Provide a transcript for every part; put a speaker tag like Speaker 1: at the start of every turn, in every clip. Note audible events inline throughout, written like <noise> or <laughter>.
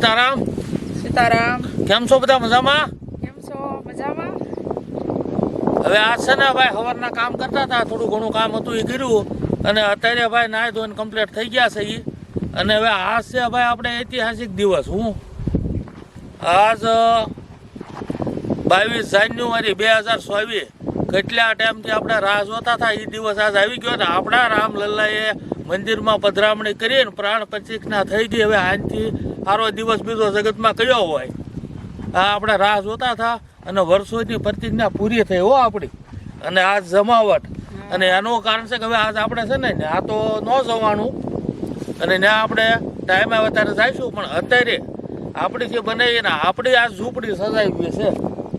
Speaker 1: સીતારામ?
Speaker 2: સીતારામ.
Speaker 1: કેમ છો બધા મજામાં?
Speaker 2: કેમ છો? મજામાં?
Speaker 1: હવે આ છે ને ભાઈ સવારના કામ કરતા હતા થોડું ઘણું કામ હતું એ કર્યું. અને અત્યારે ભાઈ નાહી ધોઈને કમ્પ્લીટ થઈ ગયા છે એ અને હવે આજ છે ભાઈ આપણે ઐતિહાસિક દિવસ હું? આજ બાવીસ જાન્યુઆરી બે હજાર ચોવીસ. કેટલા ટાઈમથી આપણે રાહ જોતા હતા એ દિવસ આજ આવી ગયો ને આપણા રામલલ્લાએ મંદિરમાં પધરામણી કરીને પ્રાણ પ્રતિજ્ઞા થઈ ગઈ. હવે આજથી સારો દિવસ બીજો જગતમાં કયો હોય? આ આપણે રાહ જોતા હતા અને વર્ષોની પ્રતિજ્ઞા પૂરી થઈ હો આપણી. અને આ જમાવટ. અને એનું કારણ છે કે હવે આજ આપણે છે ને આ તો ન જવાનું. અને ત્યાં આપણે ટાઈમે વધારે જઈશું પણ અત્યારે આપણીથી બનાવીને આપણી આ ઝૂંપડી સજાવી છે.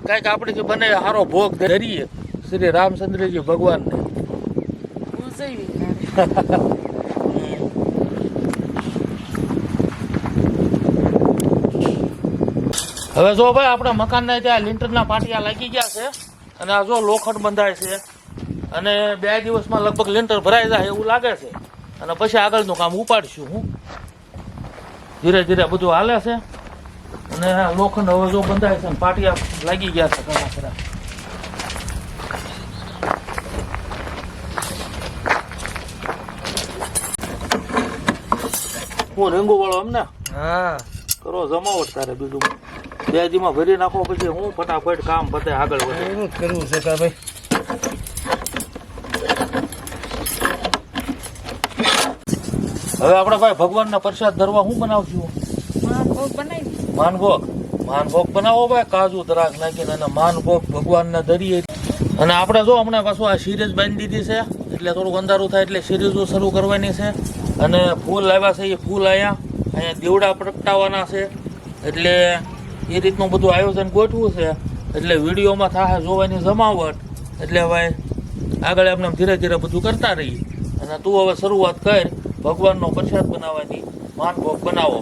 Speaker 1: કાંઈક આપણીથી બને સારો ભોગ ધરીએ. શ્રી રામચંદ્રજી ભગવાનને <laughs>
Speaker 2: હું જઈવી
Speaker 1: હવે જો ભાઈ આપણા મકાનના ત્યાં લિન્ટરના પાટિયા લાગી ગયા છે અને આ જો લોખંડ બંધાય છે અને બે દિવસમાં લગભગ લિન્ટર ભરાઈ જાય એવું લાગે છે. અને પછી આગળનું કામ ઉપાડશું હું. ધીરે ધીરે બધું હાલે છે. અને આ લોખંડ હવે જો બંધાય છે પાટિયા લાગી ગયા છે ઘણા ખરા. હું રેંગુ વાળો અમને?
Speaker 3: હા.
Speaker 1: કરો જમાવટ તારે બીજું. બે દીમાં ભરી નાખો પછી હું ફટાફટ કામ પતે આગળ વધે.
Speaker 3: કરવું છે કા ભાઈ
Speaker 1: હવે આપણે ભાઈ ભગવાનના પ્રસાદ ધરવા હું બનાવશું માનભોગ માનભોગ? બનાવો ભાઈ કાજુ દ્રાક્ષ નાખીને અને માનભોગ ભગવાનના ધરીએ અને આપણે જો હમણાં પાછું આ સિરીઝ બાંધી દીધી છે એટલે થોડુંક અંધારું થાય એટલે સિરીઝો શરૂ કરવાની છે. અને ફૂલ આવ્યા છે એ ફૂલ અહીંયા. અહીંયા દેવડા પ્રગટાવવાના છે. એટલે એ રીતનું બધું આયોજન ગોઠવું છે. એટલે વિડીયોમાં થાય જોવાની જમાવટ. એટલે હવે આગળ એમને ધીરે ધીરે બધું કરતા રહીએ. અને તું હવે શરૂઆત કર, ભગવાનનો પ્રસાદ બનાવવાની માનભોગ બનાવો.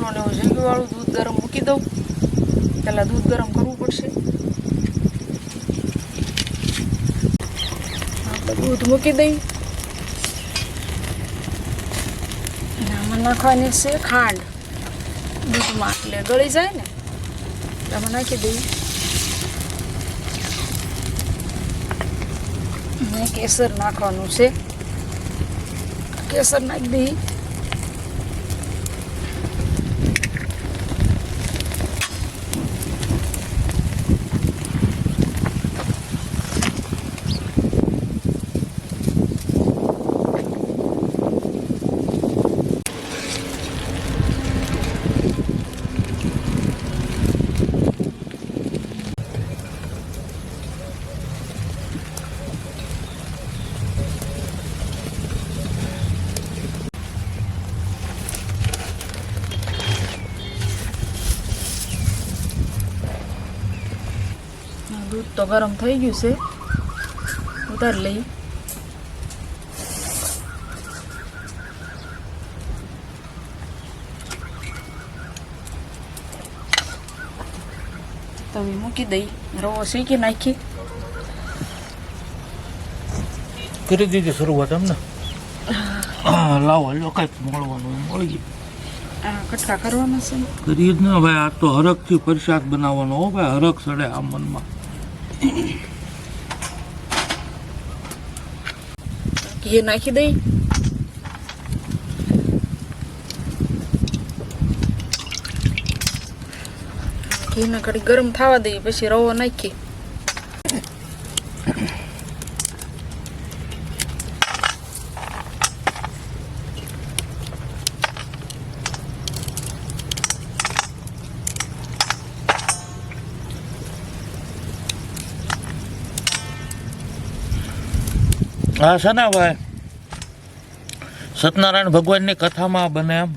Speaker 2: સૂલો ને ઝીંગવાળું દૂધ ગરમ મૂકી દઉં. પહેલાં દૂધ ગરમ કરવું પડશે. દૂધ મૂકી દઈ. આમાં નાખવાની છે ખાંડ. દૂધમાં એટલે ગળી જાય ને આમાં નાખી દઈ કેસર નાખવાનું છે. કેસર નાખી દઈ દૂધ તો ગરમ થઈ ગયું છે. ઉતારી લઈ. તવી મૂકી દઈ. રવો શેકી નાખી.
Speaker 1: કરી દીધી શરૂઆત એમને? લાવો લો કંઈક મળવાનું મળી ગયું
Speaker 2: આ કટકા કરવાના છે
Speaker 1: કરી જ ને ભાઈ આ તો હરખથી પ્રસાદ બનાવવાનો હો ભાઈ હરખ સડે આ મનમાં.
Speaker 2: ઘી નાખી દઈ ઘીને ઘડી ગરમ થવા દઈ પછી રવો નાખી
Speaker 1: હા છે ને ભાઈ સત્યનારાયણ ભગવાનની કથામાં બને એમ.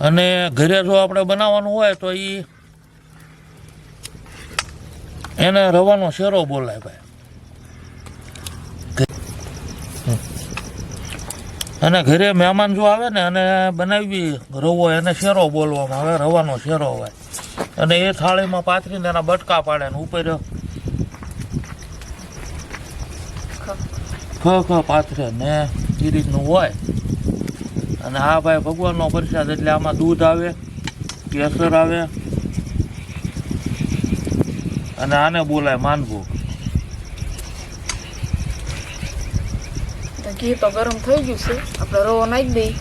Speaker 1: અને ઘરે જો આપણે બનાવવાનું હોય તો એ એને રવાનો શેરો બોલાય ભાઈ. અને ઘરે મહેમાન જો આવે ને અને બનાવી રવો એને શેરો બોલવામાં આવે, રવાનો શેરો હોય. અને એ થાળીમાં પાથરીને એના બટકા પાડે ને ઉપર ખ પાથરે ને એ રીતનું હોય. અને આ ભાઈ ભગવાનનો પ્રસાદ એટલે આમાં દૂધ આવે, કેસર આવે, અને આને બોલાય માનભોગ.
Speaker 2: ઘી તો ગરમ થઈ ગયું છે. આપણે રવો નાખી દઈએ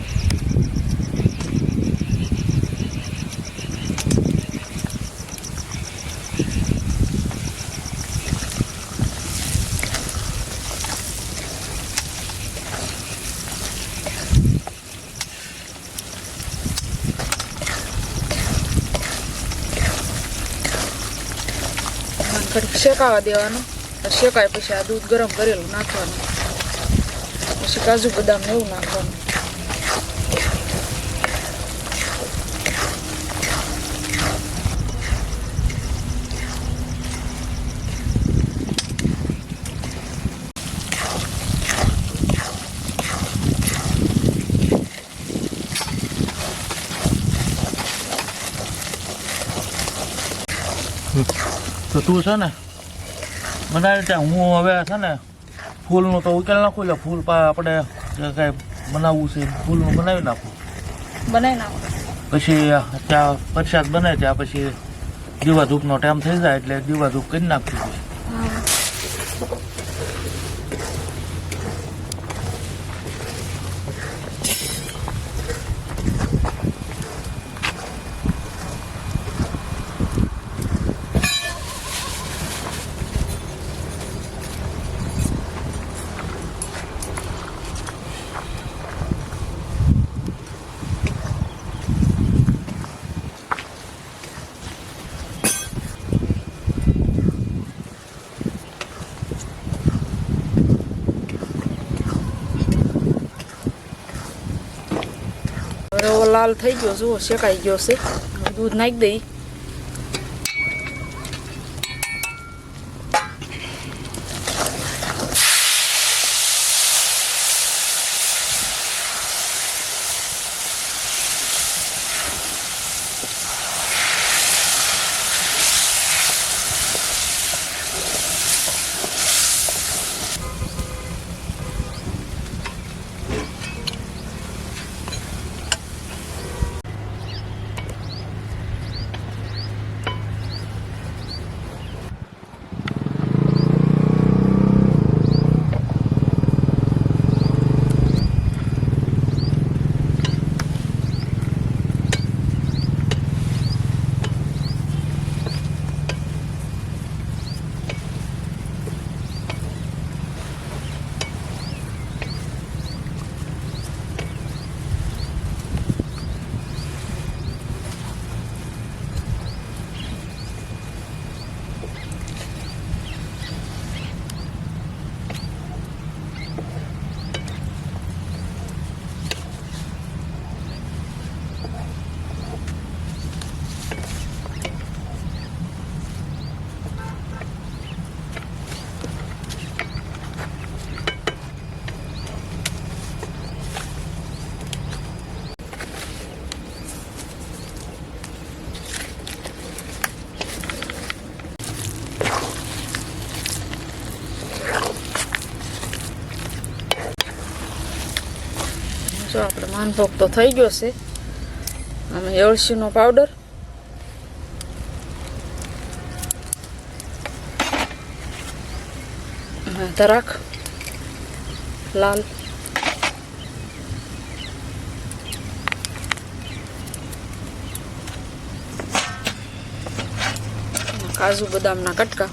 Speaker 2: આને ઘડીક શેકાવા દેવાનું શેકાય પછી આ દૂધ ગરમ કરેલું નાખવાનું પછી કાજુ બદામ ને એવું નાખવાનું
Speaker 1: તો તું છે ને બનાવી ત્યાં હું હવે છે ને ફૂલનું તો ઉકેલ નાખું એટલે ફૂલ પા આપણે જે કાંઈ બનાવવું છે ફૂલનું બનાવી નાખું.
Speaker 2: બનાવી નાખું.
Speaker 1: પછી ત્યાં પ્રસાદ બને ત્યાં પછી દીવા ધૂપનો ટાઈમ થઈ જાય એટલે દીવા ધૂપ કરી નાખશું પછી
Speaker 2: રવો લાલ થઈ ગયો જુઓ શેકાઈ ગયો છે. દૂધ નાખી દઈ. આપણે માનભોગ તો થઈ ગયો છે. અમે એળસીનો પાવડર. અને લાલ. કાજુ બદામના કટકા.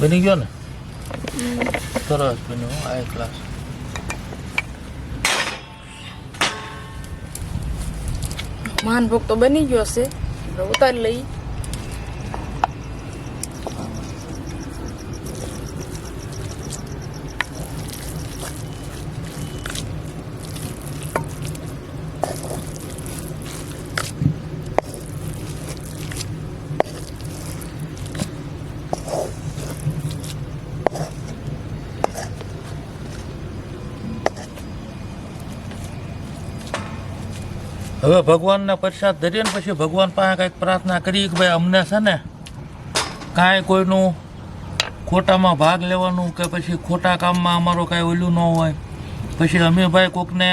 Speaker 1: બની ગયો ને? સરસ બન્યો હાઈ ક્લાસ
Speaker 2: માનભોગ તો બની ગયો છે ઉતારી લઈ
Speaker 1: હવે ભગવાનને પ્રસાદ ધરીએ ને પછી ભગવાન પાસે કંઈક પ્રાર્થના કરી કે ભાઈ અમને છે ને કાંઈ કોઈનું ખોટામાં ભાગ લેવાનું કે પછી ખોટા કામમાં અમારો કાંઈ ઓલું ન હોય. પછી અમે ભાઈ કોકને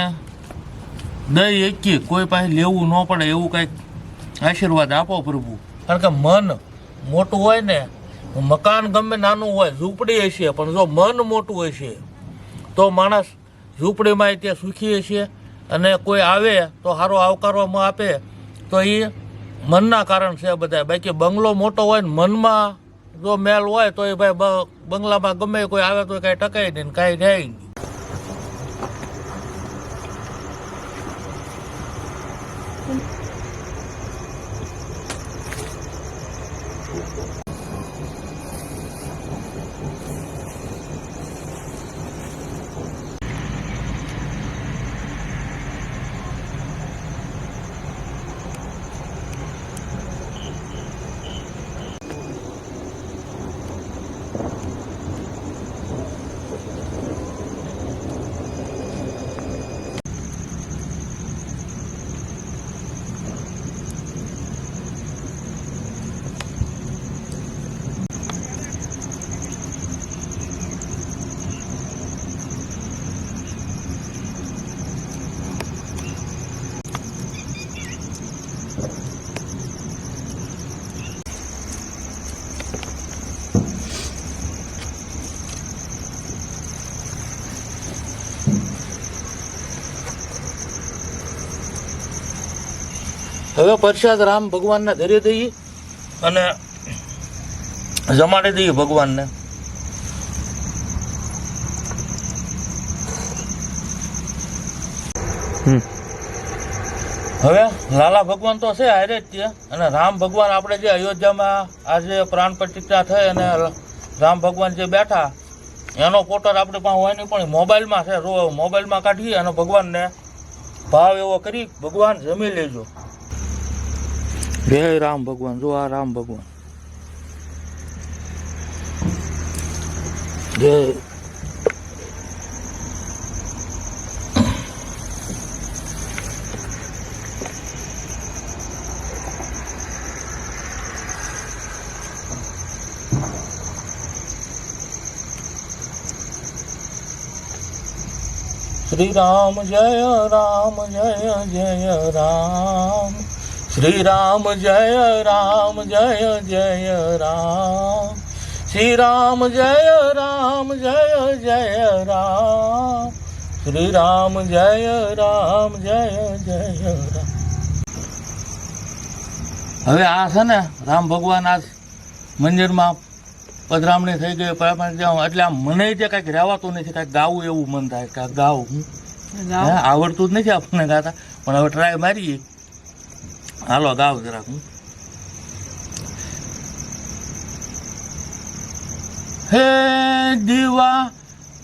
Speaker 1: દઈ એકીએ કોઈ પાસે લેવું ન પડે એવું કંઈક આશીર્વાદ આપો પ્રભુ. કારણ કે મન મોટું હોય ને, મકાન ગમે નાનું હોય, ઝૂંપડી હશે, પણ જો મન મોટું હશે, તો માણસ ઝૂંપડીમાં ત્યાં સુખી હશે. અને કોઈ આવે તો સારો આવકારવામાં આપે, તો એ મનના કારણ છે બધા બાકી બંગલો મોટો હોય ને મનમાં જો મેલ હોય તો એ ભાઈ બંગલામાં ગમે કોઈ આવે તો કાંઈ ટકાય નહીં કાંઈ જાય નહીં. હવે પ્રસાદ રામ ભગવાનને ધરી દઈએ અને જમાડી દઈએ ભગવાનને. હવે લાલા ભગવાન તો છે હારે જ ત્યાં અને રામ ભગવાન આપણે જે અયોધ્યામાં આજે પ્રાણ પ્રતિષ્ઠા થઈ અને રામ ભગવાન જે બેઠા એનો ફોટો આપણે પાસે હોય નહીં પણ મોબાઈલમાં છે રો મોબાઈલમાં કાઢીએ અને ભગવાનને ભાવ એવો કરી ભગવાન જમી લેજો. જય રામ ભગવાન જો આ રામ ભગવાન જય શ્રી રામ જય રામ જય જય રામ શ્રી રામ જય રામ જય જય રામ. શ્રી રામ જય રામ જય જય રામ. શ્રી રામ જય રામ જય જય રામ. હવે આ છે ને રામ ભગવાન આ મંદિરમાં પધરામણી થઈ ગઈ એટલે આમ મને જે કાંઈક રહેવાતું નથી કાંઈક ગાવું એવું મન થાય કાંઈક ગાવું. આવડતું જ નથી આપણને ગાતા. પણ હવે ટ્રાય મારીએ. હાલો ગાવ જરાક હું હે દીવા,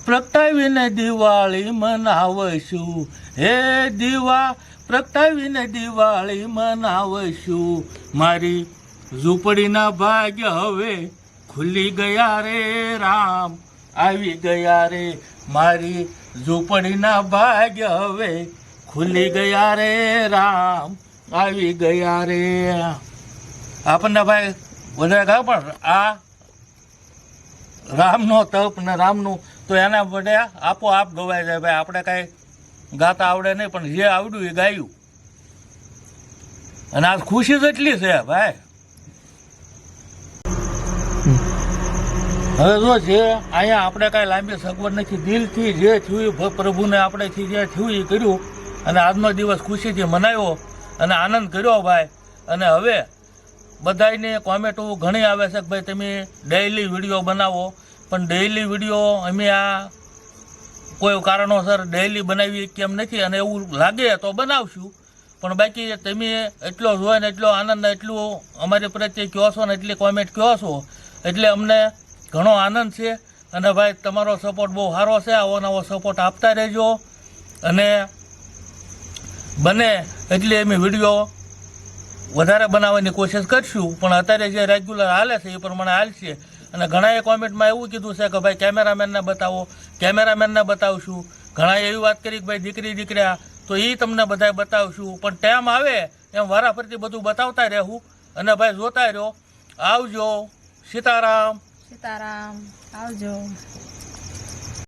Speaker 1: પ્રગટાવીને દિવાળી મનાવશું. હે દીવા, પ્રગટાવીને દિવાળી મનાવશું. મારી ઝૂંપડીના ભાગ્ય હવે ખુલી ગયા રે, રામ. આવી ગયા રે. મારી ઝૂંપડીના ભાગ્ય હવે ખુલી ગયા રે, રામ. આવી ગયા રે. આપણને ભાઈ વધારે ગાવ પણ આ રામનો તપ ને રામનું, તો એના વડે આપોઆપ ગવાય જાય. ભાઈ, આપણે કાંઈ ગાતા આવડે નહીં, પણ જે આવડ્યું એ ગાયું. અને આ ખુશી જ એટલી છે, ભાઈ. હવે જો છે અહીંયા આપણે કાંઈ લાંબી સગવડ નથી, દિલથી જે થયું પ્રભુને આપણેથી જે થયું એ કર્યું. અને આજનો દિવસ ખુશીથી મનાવ્યો અને આનંદ કર્યો ભાઈ. અને હવે બધાયને કોમેન્ટો ઘણી આવે છે કે ભાઈ તમે ડેઈલી વીડિયો બનાવો. પણ ડેઈલી વીડિયો અમે આ કોઈ કારણોસર ડેઈલી બનાવી કેમ નથી અને એવું લાગે તો બનાવશું. પણ બાકી તમે એટલો જોયો ને એટલો આનંદ એટલું અમારી પ્રત્યે કહો છો ને એટલી કોમેન્ટ કહો છો, એટલે અમને ઘણો આનંદ છે. અને ભાઈ તમારો સપોર્ટ બહુ સારો છે. આવો નવો સપોર્ટ આપતા રહેજો. અને બને એટલી અમે વીડિયો વધારે બનાવવાની કોશિશ કરશું. પણ અત્યારે જે રેગ્યુલર હાલે છે, એ પ્રમાણે હાલશે અને ઘણાએ કોમેન્ટમાં એવું કીધું છે કે ભાઈ કેમેરામેનને બતાવો, કેમેરામેનને બતાવશું. ઘણાએ એવી વાત કરી કે ભાઈ દીકરી, દીકરા, તો એ તમને બધાય બતાવશું. પણ ટાઈમ આવે, એમ વારાફરતી બધું બતાવતા રહેવું. અને ભાઈ જોતા રહ્યો આવજો. સીતારામ.
Speaker 2: સીતારામ. આવજો.